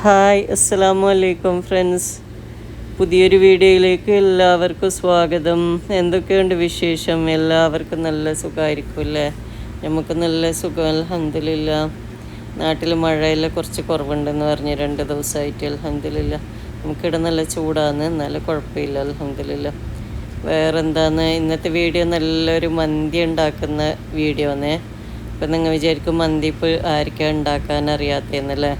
Hi അസ്സലാമു അലൈക്കും friends. പുതിയൊരു വീഡിയോയിലേക്ക് എല്ലാവർക്കും സ്വാഗതം. എന്തൊക്കെയുണ്ട് വിശേഷം? എല്ലാവർക്കും നല്ല സുഖമായിരിക്കും അല്ലേ? നമുക്ക് നല്ല സുഖം അലഹമില്ല നാട്ടിൽ മഴയെല്ലാം കുറച്ച് കുറവുണ്ടെന്ന് പറഞ്ഞ് രണ്ട് ദിവസമായിട്ട് അലഹമില്ല നമുക്കിവിടെ നല്ല ചൂടാണ് എന്നാലും കുഴപ്പമില്ല അലഹമില്ല വേറെ എന്താന്ന് ഇന്നത്തെ വീഡിയോ നല്ലൊരു മന്തി ഉണ്ടാക്കുന്ന വീഡിയോ ആണ് അപ്പം നിങ്ങൾ വിചാരിക്കും മന്തി ഇപ്പോൾ ആർക്കാണ് ഉണ്ടാക്കാൻ അറിയാത്തതെന്നല്ലേ?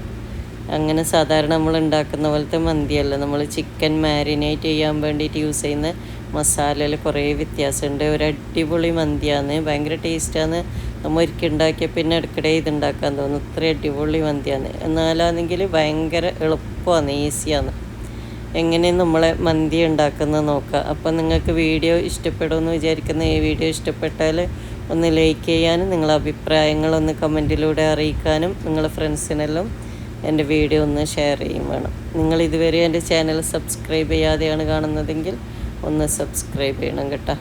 അങ്ങനെ സാധാരണ നമ്മൾ ഉണ്ടാക്കുന്ന പോലത്തെ മന്തിയല്ല. നമ്മൾ ചിക്കൻ മാരിനേറ്റ് ചെയ്യാൻ വേണ്ടിയിട്ട് യൂസ് ചെയ്യുന്ന മസാലയിൽ കുറേ വ്യത്യാസമുണ്ട്. ഒരു അടിപൊളി മന്തിയാണ്. ഭയങ്കര ടേസ്റ്റാണ് നമ്മൾ ഒരിക്കൽ ഉണ്ടാക്കിയ പിന്നെ ഇടയ്ക്കിടെ ഇതുണ്ടാക്കാൻ തോന്നുന്നു ഇത്ര അടിപൊളി മന്തിയാണ്. എന്നാലാണെങ്കിൽ ഭയങ്കര എളുപ്പമാണ് ഈസിയാണ്. എങ്ങനെ നമ്മളെ മന്തി ഉണ്ടാക്കുന്നത് നോക്കുക. അപ്പം നിങ്ങൾക്ക് വീഡിയോ ഇഷ്ടപ്പെടുമെന്ന് വിചാരിക്കുന്ന ഈ വീഡിയോ ഇഷ്ടപ്പെട്ടാൽ ഒന്ന് ലൈക്ക് ചെയ്യാനും നിങ്ങളെ അഭിപ്രായങ്ങളൊന്ന് കമന്റിലൂടെ അറിയിക്കാനും നിങ്ങളുടെ ഫ്രണ്ട്സിനെല്ലാം എന്റെ വീഡിയോ ഒന്ന് ഷെയർ ചെയ്യും വേണം. നിങ്ങൾ ഇതുവരെ എന്റെ ചാനൽ സബ്സ്ക്രൈബ് ചെയ്യാതെയാണ് കാണുന്നതെങ്കിൽ ഒന്ന് സബ്സ്ക്രൈബ് ചെയ്യണം കേട്ടോ.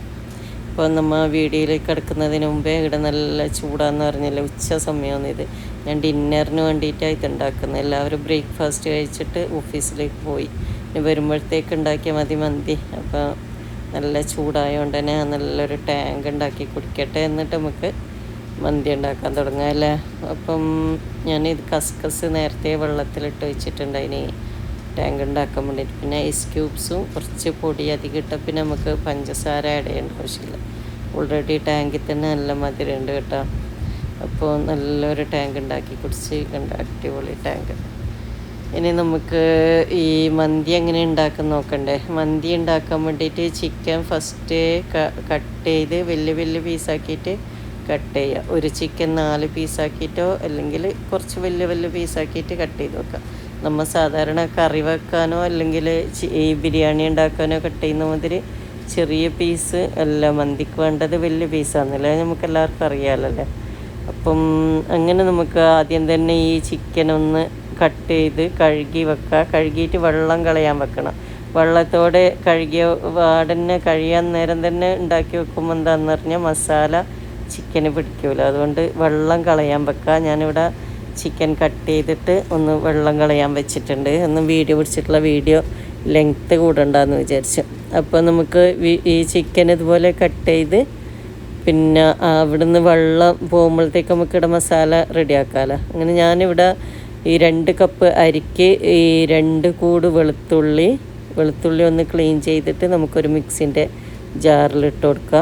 അപ്പോൾ നമ്മൾ വീഡിയോയിലേക്ക് കിടക്കുന്നതിന് മുമ്പേ ഇവിടെ നല്ല ചൂടാന്ന് പറഞ്ഞില്ല ഉച്ച സമയമാണ് ഇത്. ഞാൻ ഡിന്നറിന് വേണ്ടിയിട്ടാണ് ഇത് ഉണ്ടാക്കുന്നത്. എല്ലാവരും ബ്രേക്ക്ഫാസ്റ്റ് കഴിച്ചിട്ട് ഓഫീസിലേക്ക് പോയി. ഇനി വരുമ്പോഴത്തേക്ക് ഉണ്ടാക്കിയാൽ മതി മന്തി. അപ്പോൾ നല്ല ചൂടായതുകൊണ്ട് തന്നെ നല്ലൊരു ടാങ്ക് ഉണ്ടാക്കി കുടിക്കട്ടെ എന്നിട്ട് നമുക്ക് മന്തി ഉണ്ടാക്കാൻ തുടങ്ങുക അല്ലേ? അപ്പം ഞാനിത് കസ്കസ് നേരത്തെ വെള്ളത്തിലിട്ട് വെച്ചിട്ടുണ്ട്. അതിന് ടാങ്ക് ഉണ്ടാക്കാൻ വേണ്ടിയിട്ട്. പിന്നെ ഐസ് ക്യൂബ്സും കുറച്ച് പൊടി അധികം ഇട്ട പിന്നെ നമുക്ക് പഞ്ചസാര ആഡ് ചെയ്യേണ്ട ആവശ്യമില്ല. ഓൾറെഡി ടാങ്കിൽ തന്നെ നല്ല മധുരമുണ്ട് കേട്ടോ. അപ്പോൾ നല്ലൊരു ടാങ്ക് ഉണ്ടാക്കി കുടിച്ച് കണ്ട അടിപൊളി ടാങ്ക്. ഇനി നമുക്ക് ഈ മന്തി എങ്ങനെ ഉണ്ടാക്കാൻ നോക്കണ്ടേ? മന്തി ഉണ്ടാക്കാൻ വേണ്ടിയിട്ട് ചിക്കൻ ഫസ്റ്റ് കട്ട് ചെയ്ത് വലിയ വലിയ പീസാക്കിയിട്ട് കട്ട് ചെയ്യുക ഒരു ചിക്കൻ നാല് പീസാക്കിയിട്ടോ അല്ലെങ്കിൽ കുറച്ച് വലിയ വലിയ പീസാക്കിയിട്ട് കട്ട് ചെയ്ത് വെക്കുക നമ്മൾ സാധാരണ കറി വെക്കാനോ അല്ലെങ്കിൽ ഈ ബിരിയാണി ഉണ്ടാക്കാനോ കട്ട് ചെയ്യുന്ന മാതിരി ചെറിയ പീസ് അല്ല മന്തിക്ക് വേണ്ടത് വലിയ പീസാണെന്നല്ലേ നമുക്ക് എല്ലാവർക്കും അറിയാമല്ലോ അപ്പം അങ്ങനെ നമുക്ക് ആദ്യം തന്നെ ഈ ചിക്കൻ ഒന്ന് കട്ട് ചെയ്ത് കഴുകി വെക്കുക കഴുകിയിട്ട് വെള്ളം കളയാൻ വെക്കണം. വെള്ളത്തോടെ കഴുകിയ വാടന്നെ കഴിയാൻ നേരം തന്നെ ഉണ്ടാക്കി വെക്കുമ്പോൾ എന്താണെന്ന് പറഞ്ഞാൽ മസാല ചിക്കന് പിടിക്കില്ല അതുകൊണ്ട് വെള്ളം കളയാൻ വെക്കുക ഞാനിവിടെ ചിക്കൻ കട്ട് ചെയ്തിട്ട് ഒന്ന് വെള്ളം കളയാൻ വെച്ചിട്ടുണ്ട്. ഒന്ന് വീഡിയോ പിടിച്ചിട്ടുള്ള വീഡിയോ ലെങ്ത്ത് കൂടണ്ടെന്ന് വിചാരിച്ചു. അപ്പോൾ നമുക്ക് ഈ ചിക്കൻ ഇതുപോലെ കട്ട് ചെയ്ത് പിന്നെ അവിടുന്ന് വെള്ളം പോകുമ്പോഴത്തേക്ക് നമുക്കിവിടെ മസാല റെഡിയാക്കാമല്ലോ അങ്ങനെ ഞാനിവിടെ ഈ രണ്ട് കപ്പ് അരിക്ക് ഈ രണ്ട് കൂട് വെളുത്തുള്ളി വെളുത്തുള്ളി ഒന്ന് ക്ലീൻ ചെയ്തിട്ട് നമുക്കൊരു മിക്സിന്റെ ജാറിലിട്ട് കൊടുക്കുക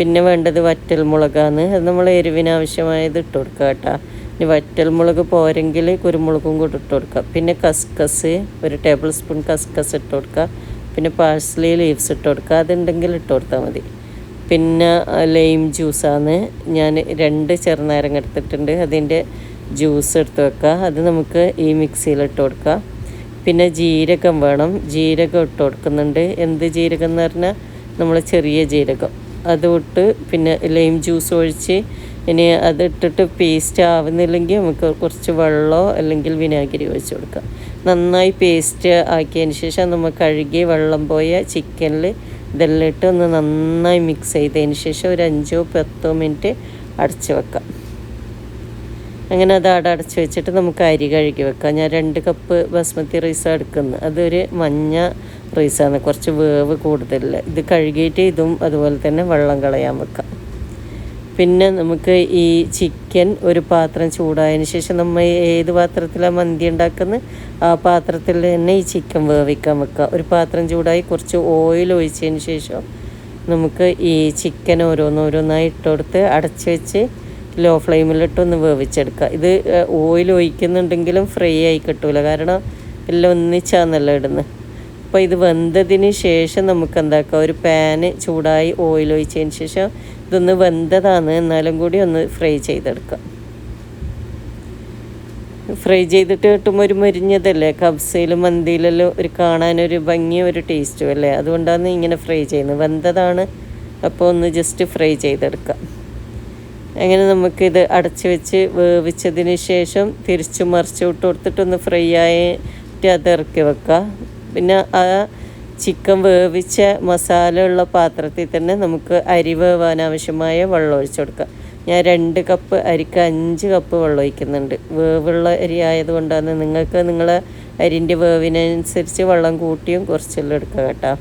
പിന്നെ വേണ്ടത് വറ്റൽ മുളകാണ്. അത് നമ്മൾ എരിവിന് ആവശ്യമായത് ഇട്ട് കൊടുക്കുക കേട്ടോ. ഇനി വറ്റൽ മുളക് പോരെങ്കിൽ കുരുമുളകും കൂടി ഇട്ട് കൊടുക്കുക. പിന്നെ കസ്കസ് ഒരു ടേബിൾ സ്പൂൺ കസ്കസ് ഇട്ട് കൊടുക്കുക. പിന്നെ പാഴ്സലി ലീവ്സ് ഇട്ട് കൊടുക്കുക. അതുണ്ടെങ്കിൽ ഇട്ട് കൊടുത്താൽ മതി. പിന്നെ ലൈം ജ്യൂസാണ് ഞാൻ രണ്ട് ചെറുനാരങ്ങ എടുത്തിട്ടുണ്ട്. അതിന്റെ ജ്യൂസ് എടുത്ത് വെക്കുക. അത് നമുക്ക് ഈ മിക്സിയിൽ ഇട്ട് കൊടുക്കുക. പിന്നെ ജീരകം വേണം. ജീരകം ഇട്ട് കൊടുക്കുന്നുണ്ട്. എന്ത് ജീരകം എന്ന് പറഞ്ഞാൽ നമ്മൾ ചെറിയ ജീരകം. അത് ഇട്ട് പിന്നെ ലൈം ജ്യൂസ് ഒഴിച്ച് ഇനി അത് ഇട്ടിട്ട് പേസ്റ്റ് ആവുന്നില്ലെങ്കിൽ നമുക്ക് കുറച്ച് വെള്ളമോ അല്ലെങ്കിൽ വിനാഗിരി ഒഴിച്ച് കൊടുക്കാം. നന്നായി പേസ്റ്റ് ആക്കിയതിന് ശേഷം നമ്മൾ കഴുകി വെള്ളം പോയ ചിക്കനിൽ ഇതെല്ലാം ഇട്ട് ഒന്ന് നന്നായി മിക്സ് ചെയ്തതിന് ശേഷം ഒരു അഞ്ചോ പത്തോ മിനിറ്റ് അടച്ച് വെക്കാം. അങ്ങനെ അത് അവിടെ അടച്ച് വെച്ചിട്ട് നമുക്ക് അരി കഴുകി വെക്കാം. ഞാൻ രണ്ട് കപ്പ് ബസ്മതി റൈസാണ് എടുക്കുന്നത്. അതൊരു മഞ്ഞ റൈസാണ് കുറച്ച് വേവ് കൂടുതലില്ല ഇത് കഴുകിയിട്ട് ഇതും അതുപോലെ തന്നെ വെള്ളം കളയാൻ വെക്കാം. പിന്നെ നമുക്ക് ഈ ചിക്കൻ ഒരു പാത്രം ചൂടായതിന് ശേഷം നമ്മൾ ഏത് പാത്രത്തിലാണ് മന്തി ഉണ്ടാക്കുന്നത്? ആ പാത്രത്തിൽ തന്നെ ഈ ചിക്കൻ വേവിക്കാൻ വെക്കുക ഒരു പാത്രം ചൂടായി കുറച്ച് ഓയിൽ ഒഴിച്ചതിന് ശേഷം നമുക്ക് ഈ ചിക്കൻ ഓരോന്നോരോന്നായി ഇട്ടുകൊടുത്ത് അടച്ച് വെച്ച് ലോ ഫ്ലെയിമിലിട്ട് ഒന്ന് വേവിച്ചെടുക്കുക. ഇത് ഓയിൽ ഒഴിക്കുന്നുണ്ടെങ്കിലും ഫ്രൈ ആയി കിട്ടൂല. കാരണം എല്ലാം ഒന്നിച്ചാന്നല്ലോ ഇടുന്നത് അപ്പോൾ ഇത് വെന്തതിന് ശേഷം നമുക്ക് എന്താക്കുക ഒരു പാന് ചൂടായി ഓയിൽ ഒഴിച്ചതിന് ശേഷം ഇതൊന്ന് വെന്തതാണ്. എന്നാലും കൂടി ഒന്ന് ഫ്രൈ ചെയ്തെടുക്കാം ഫ്രൈ ചെയ്തിട്ട് കിട്ടുമ്പോൾ ഒരു മുരിഞ്ഞതല്ലേ? കബ്സയിലും മന്തിയിലെല്ലാം ഒരു കാണാനൊരു ഭംഗിയും ഒരു ടേസ്റ്റും അല്ലേ? അതുകൊണ്ടാണ് ഇങ്ങനെ ഫ്രൈ ചെയ്യുന്നത്. വെന്തതാണ്. അപ്പോൾ ഒന്ന് ജസ്റ്റ് ഫ്രൈ ചെയ്തെടുക്കാം അങ്ങനെ നമുക്കിത് അടച്ചു വെച്ച് വേവിച്ചതിന് ശേഷം തിരിച്ചു മറിച്ച് വിട്ട് കൊടുത്തിട്ടൊന്ന് ഫ്രൈ ആയിട്ട് അത് ഇറക്കി വെക്കുക. പിന്നെ ആ ചിക്കൻ വേവിച്ച മസാല ഉള്ള പാത്രത്തിൽ തന്നെ നമുക്ക് അരി വേവാൻ ആവശ്യമായ വെള്ളം ഒഴിച്ചു കൊടുക്കുക. ഞാൻ രണ്ട് കപ്പ് അരിക്ക് അഞ്ച് കപ്പ് വെള്ളം ഒഴിക്കുന്നുണ്ട്. വേവുള്ള അരി ആയതുകൊണ്ടാണ് നിങ്ങൾക്ക് നിങ്ങളെ അരിന്റെ വേവിനനുസരിച്ച് വെള്ളം കൂട്ടിയും കുറച്ചെല്ലാം എടുക്കുക കേട്ടോ.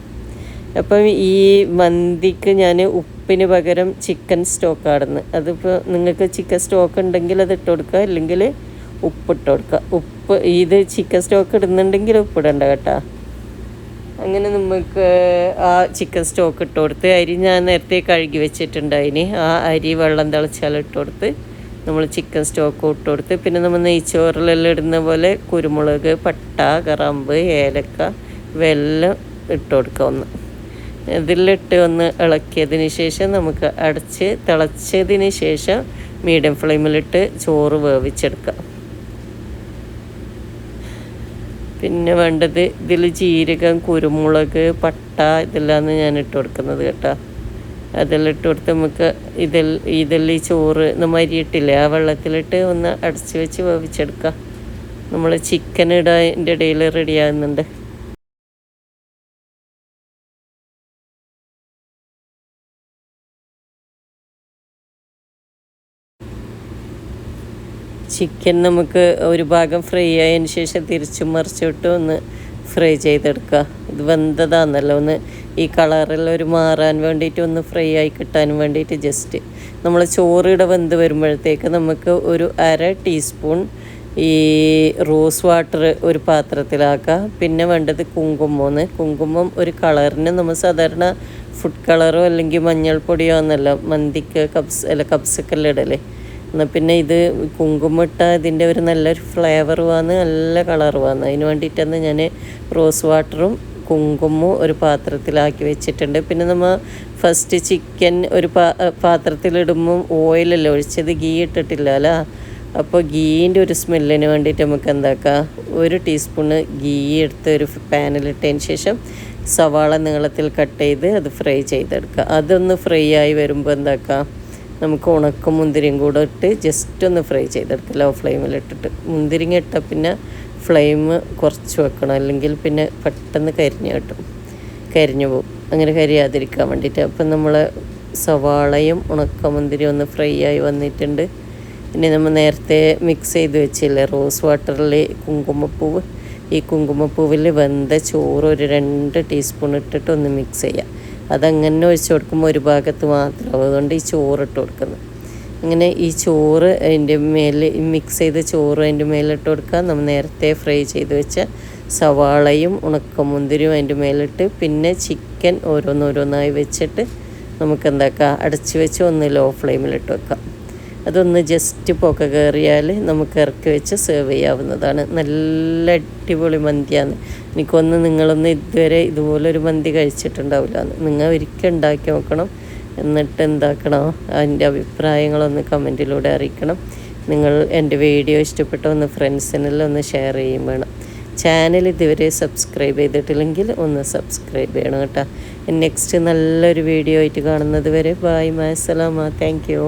അപ്പം ഈ മന്തിക്ക് ഞാൻ ഉപ്പിന് പകരം ചിക്കൻ സ്റ്റോക്ക് ആടുന്നു അതിപ്പോൾ നിങ്ങൾക്ക് ചിക്കൻ സ്റ്റോക്ക് ഉണ്ടെങ്കിൽ അത് ഇട്ട് കൊടുക്കുക അല്ലെങ്കിൽ ഉപ്പിട്ട് കൊടുക്കുക. ഉപ്പ് ഇത് ചിക്കൻ സ്റ്റോക്ക് ഇടുന്നുണ്ടെങ്കിൽ ഉപ്പിടണ്ട കേട്ടോ. അങ്ങനെ നമുക്ക് ആ ചിക്കൻ സ്റ്റോക്ക് ഇട്ട് കൊടുത്ത് അരി ഞാൻ നേരത്തെ കഴുകി വെച്ചിട്ടുണ്ടായിന് ആ അരി വെള്ളം തിളച്ചാൽ ഇട്ട് കൊടുത്ത് നമ്മൾ ചിക്കൻ സ്റ്റോക്ക് ഇട്ട് കൊടുത്ത് പിന്നെ നമ്മൾ നെയ്ച്ചോറിലെല്ലാം ഇടുന്ന പോലെ കുരുമുളക് പട്ട കറമ്പ് ഏലക്ക വെല്ലം ഇട്ട് കൊടുക്കുക ഒന്ന് ഇതിലിട്ട് ഒന്ന് ഇളക്കിയതിന് ശേഷം നമുക്ക് അടച്ച് തിളച്ചതിന് ശേഷം മീഡിയം ഫ്ലെയിമിലിട്ട് ചോറ് വേവിച്ചെടുക്കാം. പിന്നെ വേണ്ടത് ഇതിൽ ജീരകം കുരുമുളക് പട്ട ഇതെല്ലാമാണ് ഞാൻ ഇട്ട് കൊടുക്കുന്നത് കേട്ടോ. അതെല്ലാം ഇട്ട് കൊടുത്ത് നമുക്ക് ഇതിൽ ഇതിൽ ഈ ചോറ് നമ്മൾ അരിയിട്ടില്ലേ ആ വെള്ളത്തിലിട്ട് ഒന്ന് അടച്ച് വെച്ച് വേവിച്ചെടുക്കാം. നമ്മൾ ചിക്കൻ ഇടാന്റെ ഇടയിൽ റെഡി ചിക്കൻ നമുക്ക് ഒരു ഭാഗം ഫ്രൈ ആയതിന് ശേഷം തിരിച്ചും മറിച്ചിട്ട് ഒന്ന് ഫ്രൈ ചെയ്തെടുക്കുക. ഇത് വെന്തതാണെന്നല്ല ഒന്ന് ഈ കളറെല്ലാം ഒരു മാറാൻ വേണ്ടിയിട്ട് ഒന്ന് ഫ്രൈ ആയി കിട്ടാൻ വേണ്ടിയിട്ട് ജസ്റ്റ് നമ്മൾ ചോറിടെ വെന്ത് വരുമ്പോഴത്തേക്ക് നമുക്ക് ഒരു അര ടീസ്പൂൺ ഈ റോസ് വാട്ടർ ഒരു പാത്രത്തിലാക്കുക. പിന്നെ വേണ്ടത് കുങ്കുമോന്ന് കുങ്കുമം ഒരു കളറിന് നമ്മൾ സാധാരണ ഫുഡ് കളറോ അല്ലെങ്കിൽ മഞ്ഞൾപ്പൊടിയോ എന്നല്ല മന്തിക്ക് കപ്സ് അല്ല കപ്സൊക്കെ ഇടല്ലേ എന്നാൽ പിന്നെ ഇത് കുങ്കുമിട്ട ഇതിന്റെ ഒരു നല്ലൊരു ഫ്ലേവർ വന്ന് നല്ല കളർ വന്ന്. അതിന് വേണ്ടിയിട്ടാണ് ഞാൻ റോസ് വാട്ടറും കുങ്കുമവും ഒരു പാത്രത്തിലാക്കി വെച്ചിട്ടുണ്ട്. പിന്നെ നമ്മൾ ഫസ്റ്റ് ചിക്കൻ ഒരു പാ പാത്രത്തിലിടുമ്പം ഓയിലല്ല ഒഴിച്ചത് ഗീ ഇട്ടിട്ടില്ല അല്ല? അപ്പോൾ ഗീന്റെ ഒരു സ്മെല്ലിന് വേണ്ടിയിട്ട് നമുക്ക് എന്താക്കാം? ഒരു ടീസ്പൂണ് ഗീ എടുത്ത് ഒരു പാനിലിട്ടതിന് ശേഷം സവാള നീളത്തിൽ കട്ട് ചെയ്ത് അത് ഫ്രൈ ചെയ്തെടുക്കുക. അതൊന്ന് ഫ്രൈ ആയി വരുമ്പോൾ എന്താക്കാം? നമുക്ക് ഉണക്ക മുന്തിരിയും കൂടെ ഇട്ട് ജസ്റ്റ് ഒന്ന് ഫ്രൈ ചെയ്തെടുക്കുക ലോ ഫ്ലെയിമിൽ ഇട്ടിട്ട്. മുന്തിരിങ്ങ ഇട്ടാൽ പിന്നെ ഫ്ലെയിം കുറച്ച് വെക്കണം. അല്ലെങ്കിൽ പിന്നെ പെട്ടെന്ന് കരിഞ്ഞ് കിട്ടും. കരിഞ്ഞു പോകും അങ്ങനെ കരിയാതിരിക്കാൻ വേണ്ടിയിട്ട്. അപ്പം നമ്മൾ സവാളയും ഉണക്കമുന്തിരിയും ഒന്ന് ഫ്രൈ ആയി വന്നിട്ടുണ്ട്. ഇനി നമ്മൾ നേരത്തെ മിക്സ് ചെയ്ത് വെച്ചില്ലേ? റോസ് വാട്ടറിൽ കുങ്കുമപ്പൂവ്. ഈ കുങ്കുമപ്പൂവിൽ വെന്ത ചോറ് ഒരു രണ്ട് ടീസ്പൂൺ ഇട്ടിട്ട് ഒന്ന് മിക്സ് ചെയ്യാം. അതങ്ങനെ ഒഴിച്ച് കൊടുക്കുമ്പോൾ ഒരു ഭാഗത്ത് മാത്രം അതുകൊണ്ട് ഈ ചോറ് ഇട്ട് കൊടുക്കുന്നത്. അങ്ങനെ ഈ ചോറ് അതിന്റെ മേലിൽ മിക്സ് ചെയ്ത ചോറ് അതിന്റെ മേലിട്ട് കൊടുക്കുക. നമ്മൾ നേരത്തെ ഫ്രൈ ചെയ്ത് വെച്ച സവാളയും ഉണക്കമുന്തിരിയും അതിന്റെ മേലിട്ട് പിന്നെ ചിക്കൻ ഓരോന്നോരോന്നായി വെച്ചിട്ട് നമുക്ക് എന്താക്കാം? അടച്ചു വെച്ച് ഒന്ന് ലോ ഫ്ലെയിമിലിട്ട് വെക്കാം. അതൊന്ന് ജസ്റ്റ് പുക കയറിയാൽ നമുക്ക് ഇറക്കി വെച്ച് സെർവ് ചെയ്യാവുന്നതാണ്. നല്ല അടിപൊളി മന്തിയാണ്. എനിക്കൊന്ന് നിങ്ങളൊന്ന് ഇതുവരെ ഇതുപോലൊരു മന്തി കഴിച്ചിട്ടുണ്ടാവില്ല നിങ്ങൾ ഒരിക്കൽ ഉണ്ടാക്കി നോക്കണം. എന്നിട്ട് എന്താക്കണം? അതിന്റെ അഭിപ്രായങ്ങളൊന്ന് കമന്റിലൂടെ അറിയിക്കണം. നിങ്ങൾ എന്റെ വീഡിയോ ഇഷ്ടപ്പെട്ട ഒന്ന് ഫ്രണ്ട്സിനെല്ലാം ഒന്ന് ഷെയർ ചെയ്യും വേണം. ചാനൽ ഇതുവരെ സബ്സ്ക്രൈബ് ചെയ്തിട്ടില്ലെങ്കിൽ ഒന്ന് സബ്സ്ക്രൈബ് ചെയ്യണം കേട്ടോ. നെക്സ്റ്റ് നല്ലൊരു വീഡിയോ ആയിട്ട് കാണുന്നത് വരെ. Bye മാസലാമ thank you